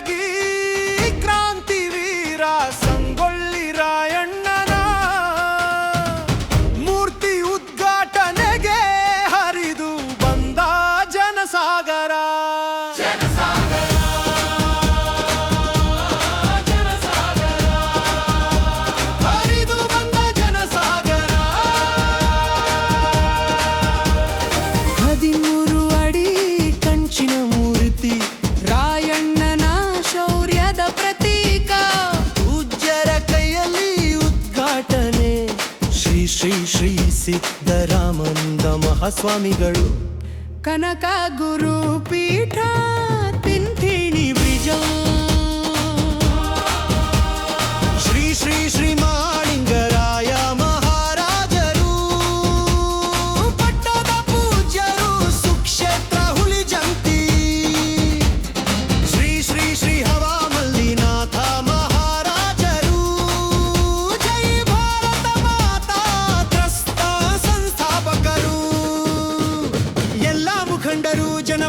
consegue. Shri Shri ಸಿದ್ಧರಾಮಂದ ಮಹಾಸ್ವಾಮಿಗಳು. ಕನಕ ಗುರು ಪೀಠ ತಿಂತಿ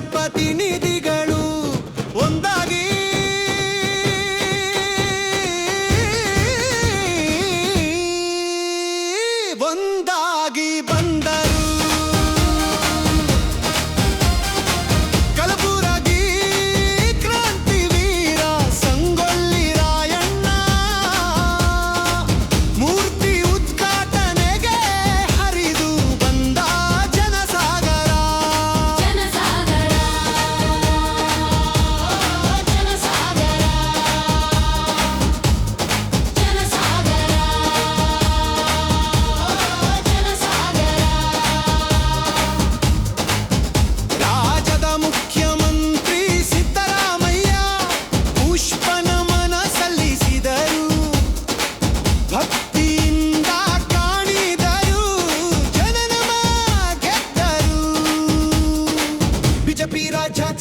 ಜನಪ್ರತಿನಿಧಿಗಳು ಒಂದ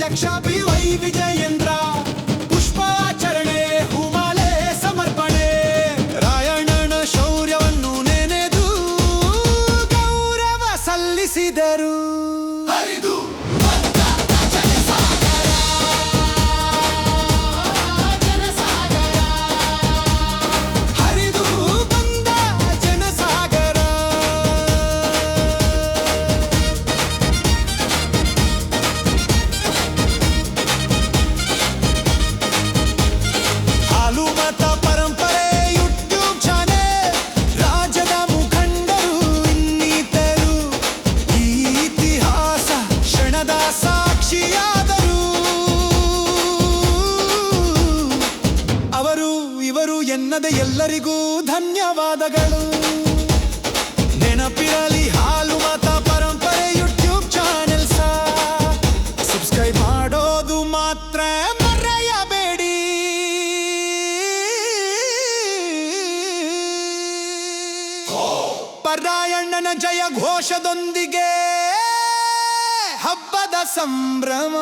ಅಧ್ಯಕ್ಷ ಬಿ ವೈ ವಿಜಯೇಂದ್ರ ಪುಷ್ಪಾಚರಣೆ ಹೂಮಾಲೆ ಸಮರ್ಪಣೆ. ರಾಯಣನ ಶೌರ್ಯವನ್ನು ನೆನೆದು ಗೌರವ ಸಲ್ಲಿಸಿದರು. ಸಾಕ್ಷಿಯಾದರೂ. ಅವರು, ಇವರು ಎನ್ನದೆ ಎಲ್ಲರಿಗೂ ಧನ್ಯವಾದಗಳು. ನೆನಪಿರಲಿ ಹಾಲು ಮಾತ ಪರಂಪರೆ ಯೂಟ್ಯೂಬ್ ಚಾನೆಲ್ ಸಾ. ಸಬ್ಸ್ಕ್ರೈಬ್ ಮಾಡೋದು ಮಾತ್ರ ಮರೆಯಬೇಡಿ. ಪರ್ದಾಯಣ್ಣನ ಜಯ ಘೋಷದೊಂದಿಗೆ. ಸಂಭ್ರಮ